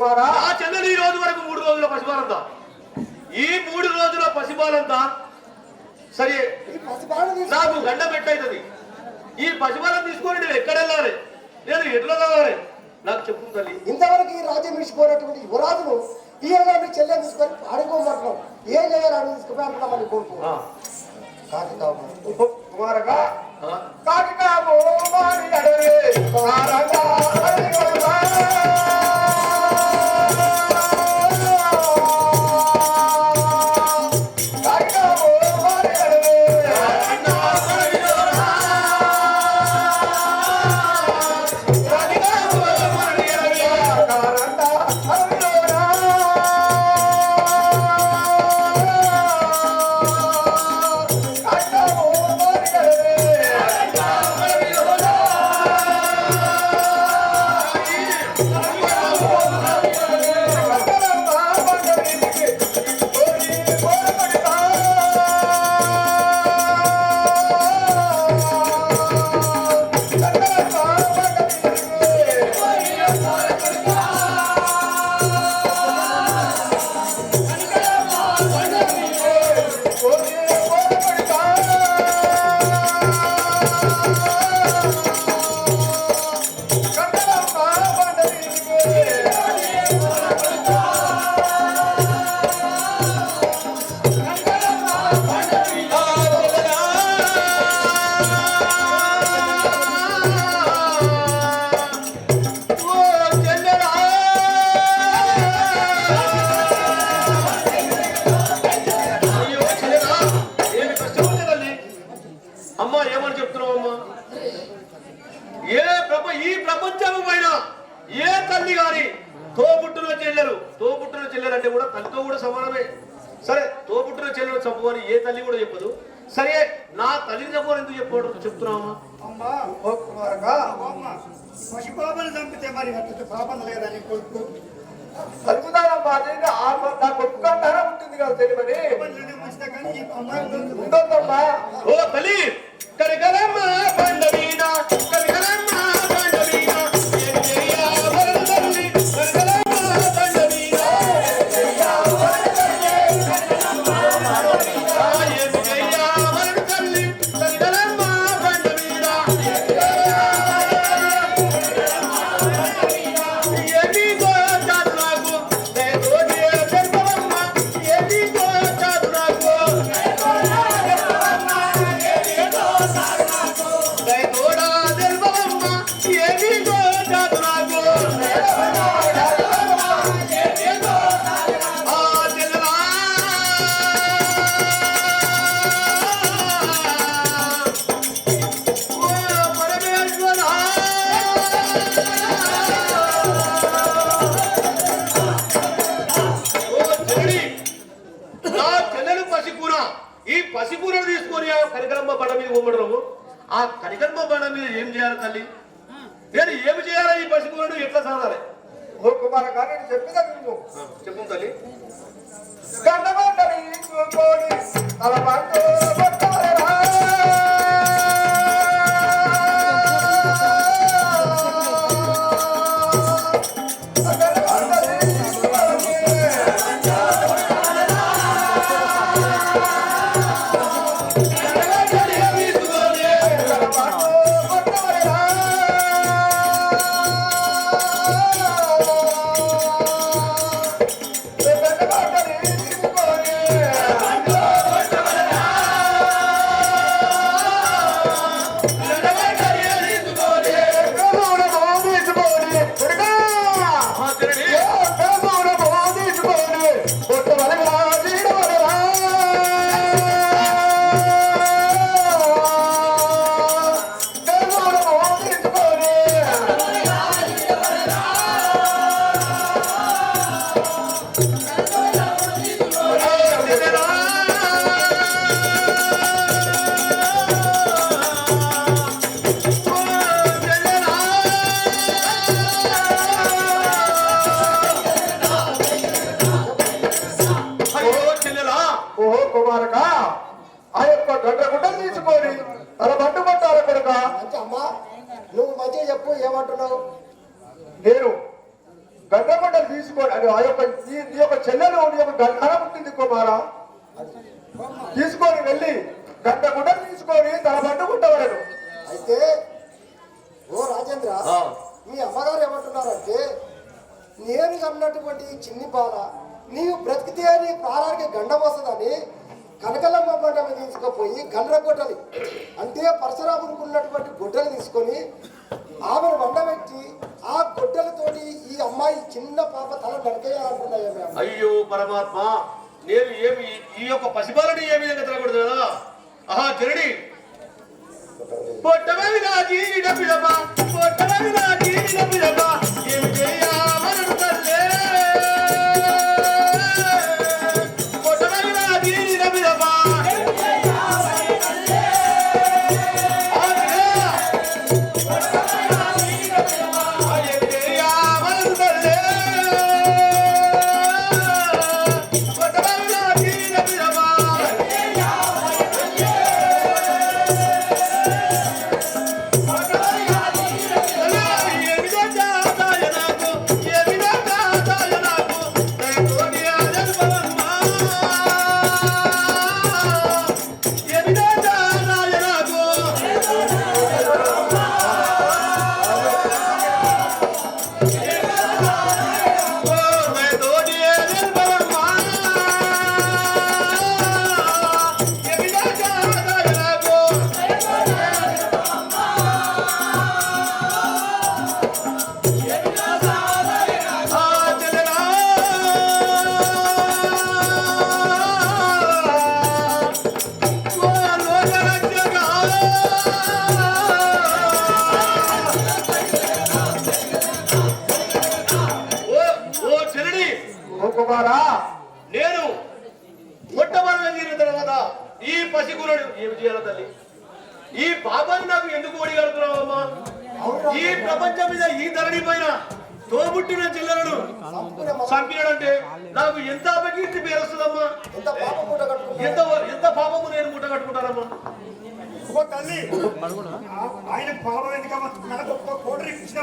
కూడా ఆ చంద్రుడు ఈ రోజు వరకు మూడు రోజుల పసిపాలంత ఈ మూడు రోజుల పసిపాలంత సరే నాకు గండ పెట్టయితుంది ఈ పసిపాలం తీసుకొని నేను ఎక్కడ వెళ్ళాలి? నేను ఎట్లా వెళ్ళాలి? నాకు చెప్పు తల్లి. ఇంతవరకు ఈ రాజ్యం విడిచిపోయినటువంటి యువరాజును ఈ ఏదో మీ చెల్లె తీసుకొని అడుగుమంటున్నాం ఏం చేయాలి అడుగు తీసుకుపోయామని కోరుకున్నాం కాకితాబు కుమారగా. కాకితాబు మరి అడవి పసిపూర ఈ పసిపూరను తీసుకొని కనికరమ్మ బండ మీద ఉమ్మడము. ఆ కనికరమ్మ బండ మీద ఏం చేయాలి తల్లి? నేను ఏమి చేయాలి ఈ పసిపూరను ఎట్లా సాధాలి చెప్పు తల్లి. కర్మకొండలు తీసుకోండి. ఆ యొక్క నీ యొక్క చెల్లెలు నీ యొక్క గంధరం కుమారా. తీసుకొని వెళ్ళి గంట గుడ్డ తీసుకొని తన పట్టుకుంటవాడు అయితే ఓ రాజేంద్ర మీ అమ్మగారు ఏమంటున్నారంటే నేను అన్నటువంటి చిన్ని బాల నీవు బ్రతికితే అని ప్రాణానికి గండం వస్తుందని కనకలమ్మ పంట తీసుకుపోయి గండ్ర గొడ్డలి అంటే పరశురాముడికి ఉన్నటువంటి గుడ్డలు తీసుకొని ఆమెను వండబెట్టి ఆ గొడ్డలతోటి ఈ అమ్మాయి చిన్న పాప తల నరికేయాలనుకున్నాయి అయ్యో పరమాత్మ నేను ఏమి ఈ యొక్క పసిపాలని ఏ విధంగా తినకూడదు కదా? ఆహా తిరడి పొట్టమని నా జీవిత పిడమ పొట్టమని నా జీవిత పిడమ ఏమి చేయాలి?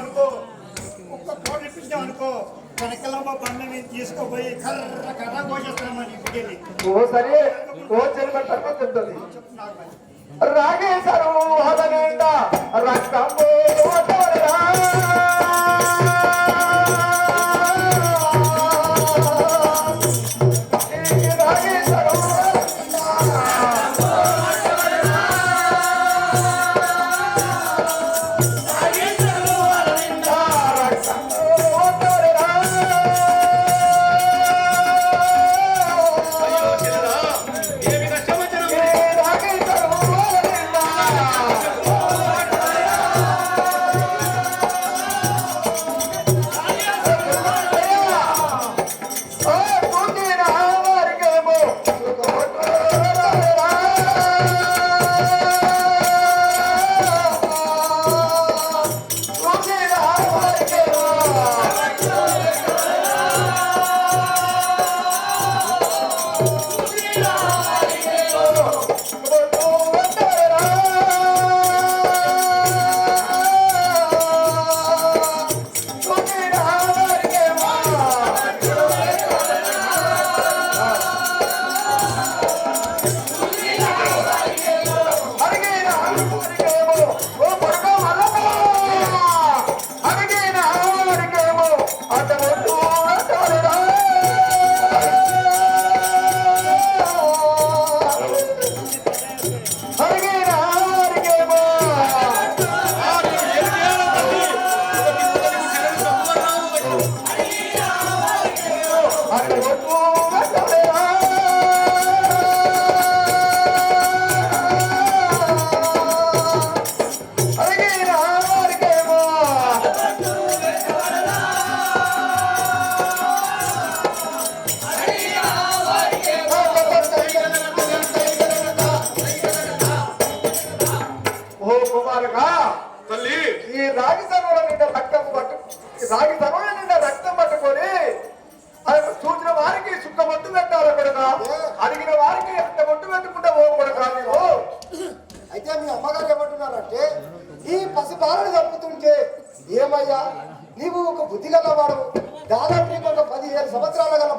అనుకో. ఒక్క కోటి ఇప్పించినావు అనుకో. కనకలమ్మ బండ మీద తీసుకోపోయి కర్ర కర్ర ఓ సరే ఓ తర్వాత చెప్పు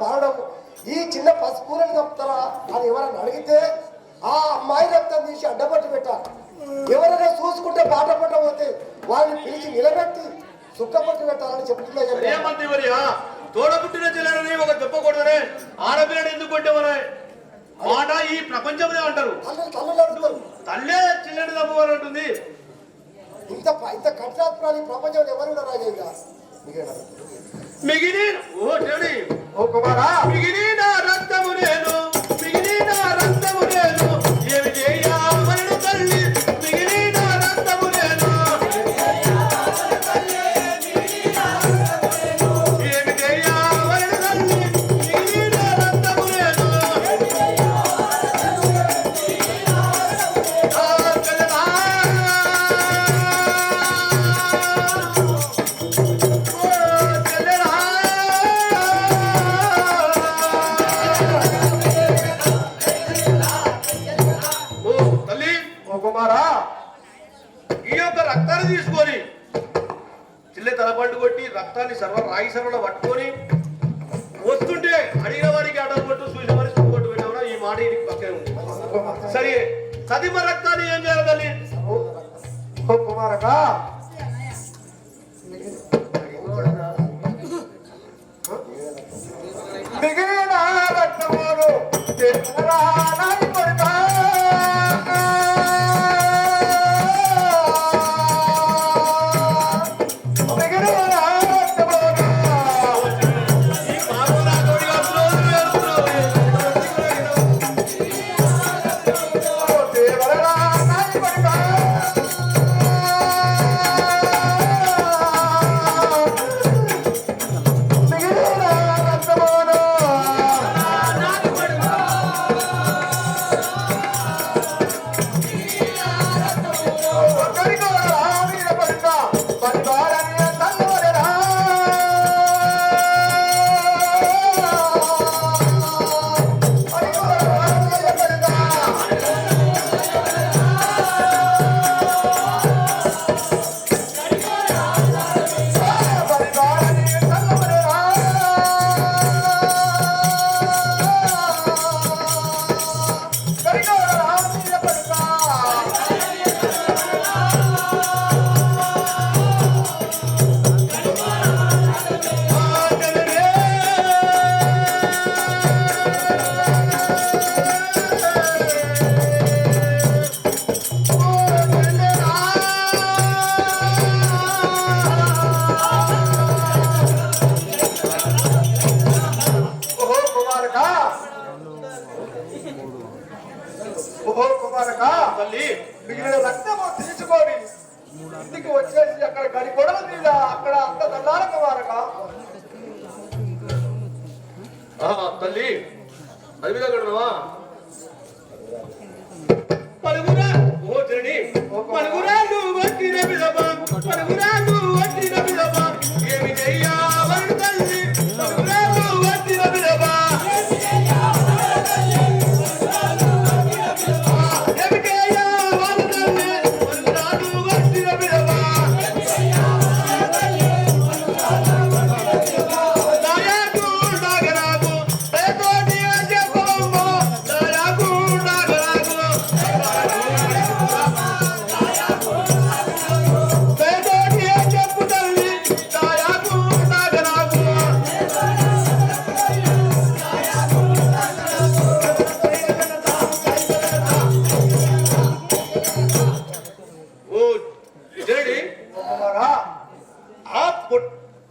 పాడడం ఈ చిన్న పసుపూరని చెప్తారా అని ఎవరైనా అడిగితే ఆ అమ్మాయి రక్తం తీసి అడ్డపట్టు పెట్టాలి. ఎవరైనా చూసుకుంటే పాట పట్టబోతే వాళ్ళని పిలిచి నిలబెట్టి సుఖపట్టు పెట్టాలని చెప్తున్నా తోడబుట్టిన జిల్లాని ఒక దెబ్బ కొడదనే ఆడపిల్లని ఎందుకు కొట్టేవనే మాట ఈ ప్రపంచంలో అంటారు. తల్లే చిల్లడి దమ్మవారు అంటుంది. ఇంత ఇంత కఠినాత్మరాలు ప్రపంచంలో ఎవరు రాజయ్య మిగిలిన ఓ చెడి ఓ కుమారా మిగిలిన రక్తము నేను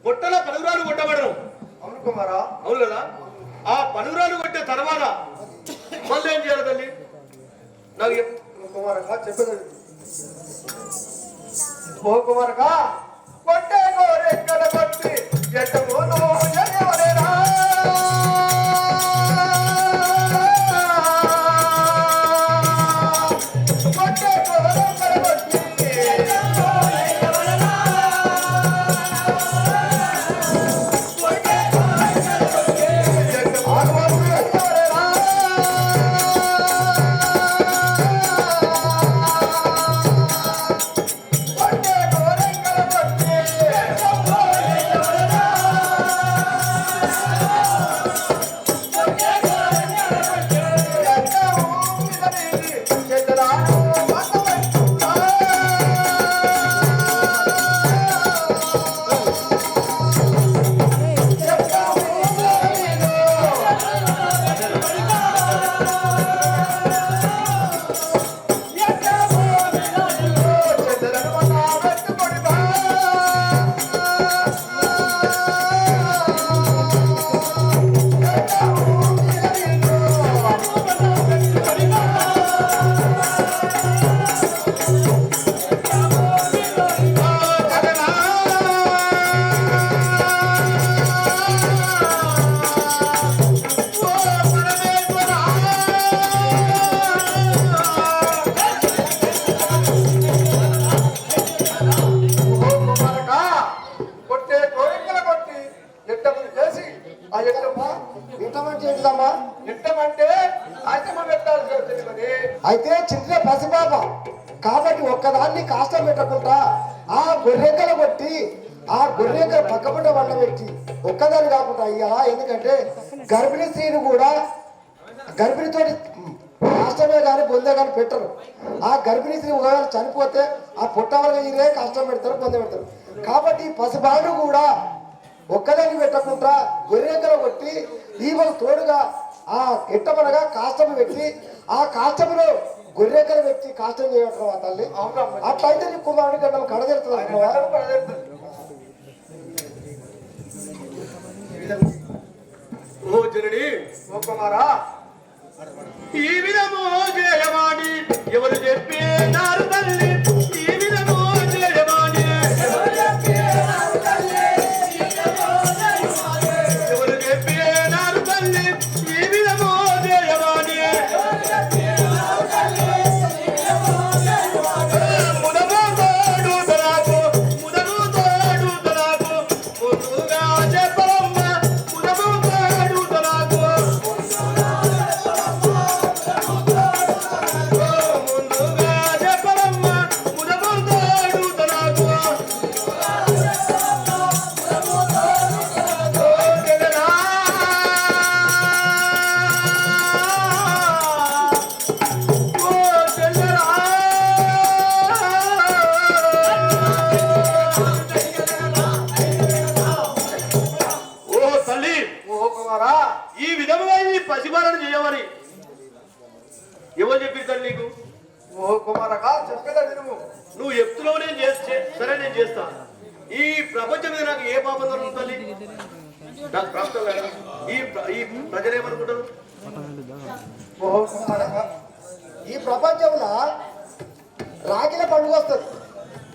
బొట్టల పనురాలు కొట్టబడరు. అవును కుమారా. అవును కదా? ఆ పనురాలు కొట్టే తర్వాత మళ్ళీ ఏం చేయాలి తల్లి? నాకు కుమారక చెప్పేది ఓ కుమారకా! అయ్యా ఎందుకంటే గర్భిణీ స్త్రీని కూడా గర్భిణితో కాష్టమే కానీ బొందే కానీ పెట్టరు. ఆ గర్భిణీ స్త్రీ ఒకవేళ చనిపోతే ఆ పుట్టవరగా ఇరే కష్టం పెడతారు బొంద పెడతారు. కాబట్టి ఈ పసిబాడు కూడా ఒక్కదాన్ని పెట్టకుండా గొర్రెకలు కొట్టి ఈమెకు తోడుగా ఆ ఎట్టమనగా కాష్టము పెట్టి ఆ కాష్టములో గొర్రెకలు పెట్టి కాష్టం చేయటం ఆ తల్లి. అట్లయితే నీ కుమారుడి గడ్డలు కడదెడుతుంది అనుకోవా ఓ జనని ఓ కుమారా ఈ విధము చేయమాడి ఎవరు చెప్పి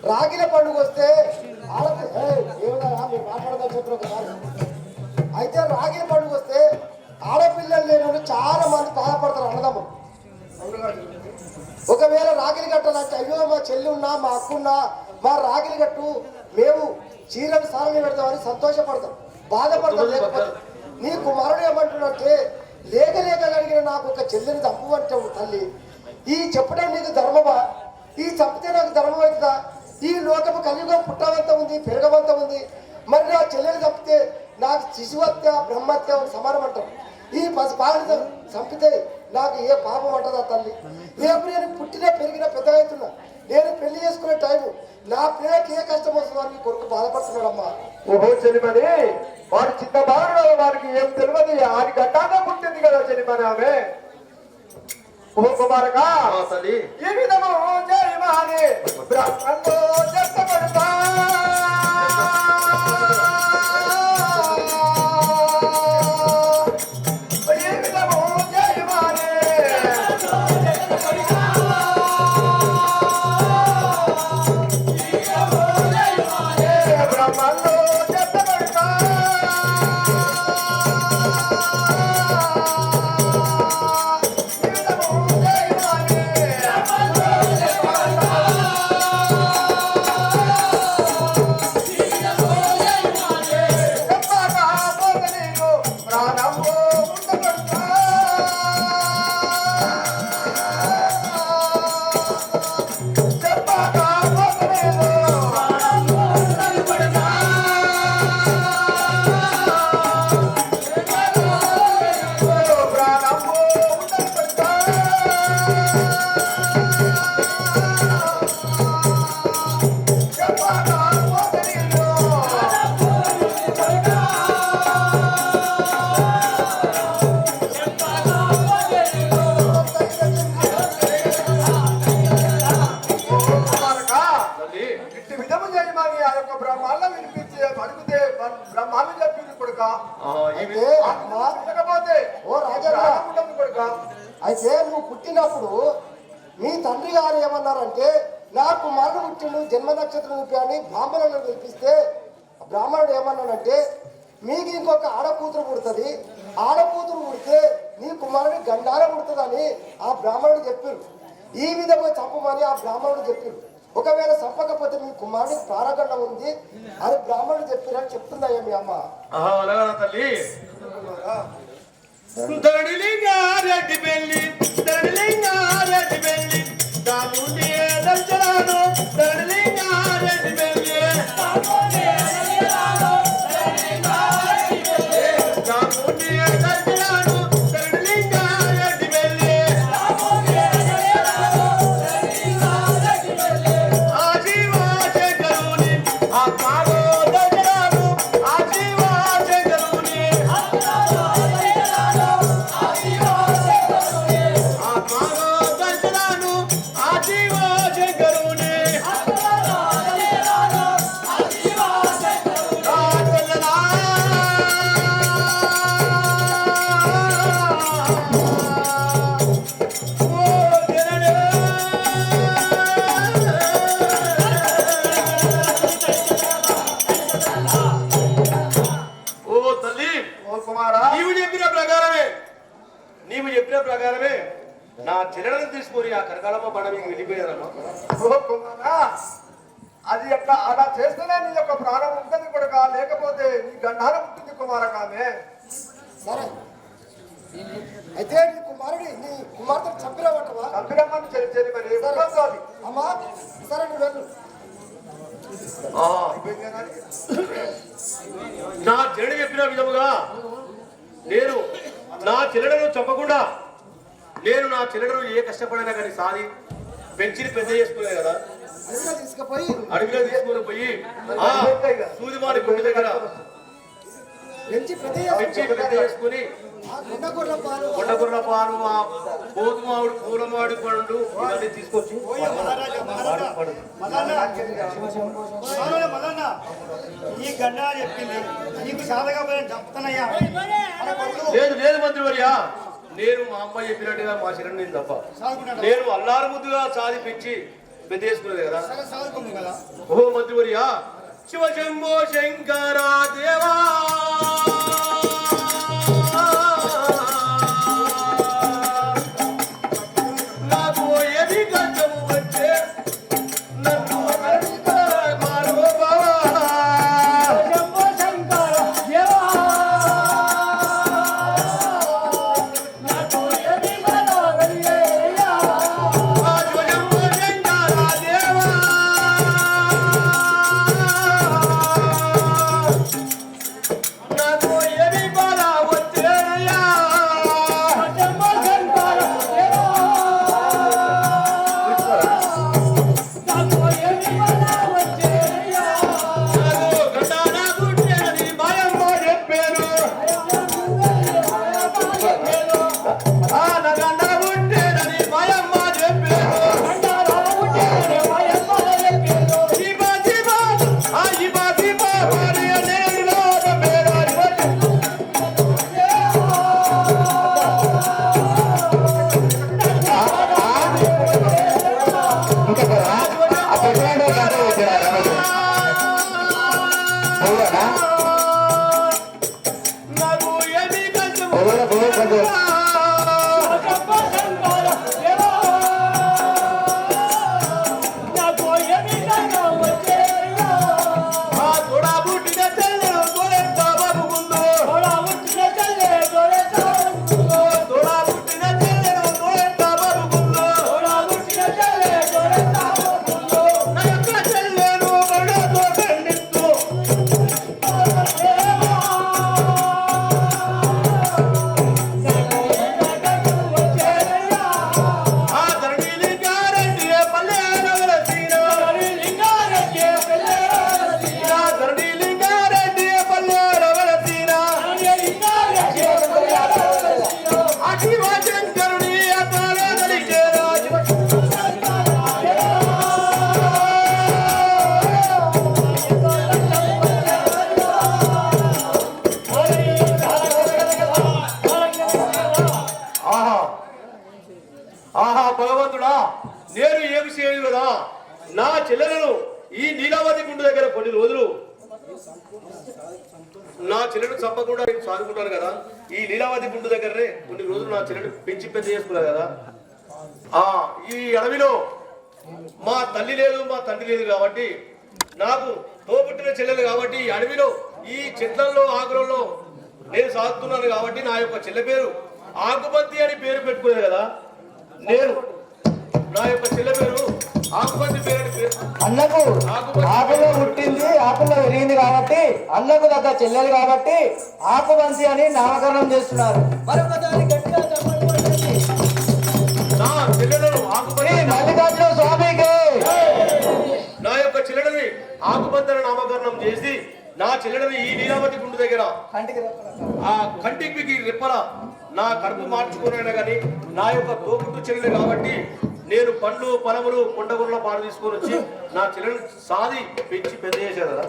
రాగిల పండుగ వస్తే మాట్లాడదా అయితే రాగిల పండుగ వస్తే ఆడపిల్లలు లేని చాలా మంది బాధపడతారు అన్నదమ్ములు. ఒకవేళ రాగిలి కట్టాలంటే అయ్యో మా చెల్లి ఉన్నా మా అక్కున్నా మా రాగిలి కట్టు మేము చీరలు సారని పెడతామని సంతోషపడతాం బాధపడతాం లేకపోతే నీ కుమారుడు ఏమంటున్నట్టే లేక లేక కలిగిన నాకు ఒక చెల్లిని తప్పు అంటావు తల్లి. ఈ చెప్పడం నీకు ధర్మమా? ఈ చంపితే నాకు ధర్మం అవుతుందా? ఈ లోకము కలియుగం పుట్టవంత ఉంది పెరగవంత ఉంది. మరి నా చెల్లెలు తప్పితే నాకు శిశువత్య బ్రహ్మత్య సమానం అంటాం ఈ పసి చంపితే నాకు ఏ పాపం అంటదా తల్లి? రేపు నేను పుట్టిన పెరిగిన పెద్ద అవుతున్నా. నేను పెళ్ళి చేసుకునే టైం నా పిల్లకి ఏ కష్టం వస్తుందో అని కొడుకు బాధపడుతున్నాడమ్మా. ఓహో చెలిమని వాడు చిన్న బాలుడు వారికి ఏం తెలియదు. ఆడి గడ్డాగా పుట్టింది కదా చెలిమని ఆమె. ఓ కుమారగా ఆ తల్లి. ఈ విధము జయమాని బ్రహ్మంలో చెప్పబడతా. బ్రాహ్మణుడు చెప్పారు. ఈ విధంగా చంపమని ఆ బ్రాహ్మణుడు చెప్పారు. ఒకవేళ చంపకపోతే మీ కుమారుడు ప్రారగండం ఉంది అని బ్రాహ్మణుడు చెప్పారని చెప్తుందా మీ అమ్మ? తల్లి? చేస్తామే సరే. అయితే నీ కుమారుడి నీ కుమార్తె చంపిరావటవా అమ్మా సరే నువ్వు నా చెడు చెప్పిన విధముగా నేను నా చెల్లెడను చంపకుండా నేను నా చెల్లెడను ఏ కష్టపడినా కానీ సాధి పెంచి పెద్ద చేసుకునే కదా. అడవిలో తీసుకుపోయి సూదిమాడి గుండె దగ్గర కొండగుర్ర పాలు పూలమాడి పండు ఇవన్నీ తీసుకొచ్చి ఈ గడ్డ చెప్పింది నీకు సాధగా లేదు లేదు మంత్రివర్యా. నేను మా అమ్మాయి చెప్పినట్టుగా మా చిరణ్ నేను తప్ప. నేను అల్లారు ముద్దుగా సాధిపించి పెద్ద చేసుకునేది కదా. ఓహో మంత్రివర్యా. శివ శంభో శంకరా దేవా. ఆ ఈ అడవిలో మా తల్లి లేదు మా తండ్రి లేదు కాబట్టి నాకు తోబుట్టిన చెల్లెలు కాబట్టి ఈ అడవిలో ఈ చెట్లలో ఆకులలో నేను సాగుతున్నాను కాబట్టి నా యొక్క చెల్లె పేరు ఆకుపత్తి అని పేరు పెట్టుకునేది కదా. నేను నా యొక్క చెల్ల పేరు ఆకుపత్తి పేరు అన్నకు ఆకులో పుట్టింది ఆకులో పెరిగింది కాబట్టి అన్నకు దగ్గర చెల్లెలు కాబట్టి ఆకుపంతి అని నామకరణం చేస్తున్నారు. మరొక దానికంటే మల్లికార్జున స్వామికి నా యొక్క చెల్లెలని ఆకుపత్తిని నామకరణం చేసి నా చెల్లెలని ఈ లీలావతి గుండు దగ్గర. ఆ కంటికి రెప్పల నా కడుపు మార్చుకున్నాను కానీ నా యొక్క తోపుట్టు చెల్లెలు కాబట్టి నేను పండ్లు పొలములు కొండగుర్ల పాలు తీసుకొని వచ్చి నా చెల్లెలు సాది పెంచి పెద్ద చేశాను కదా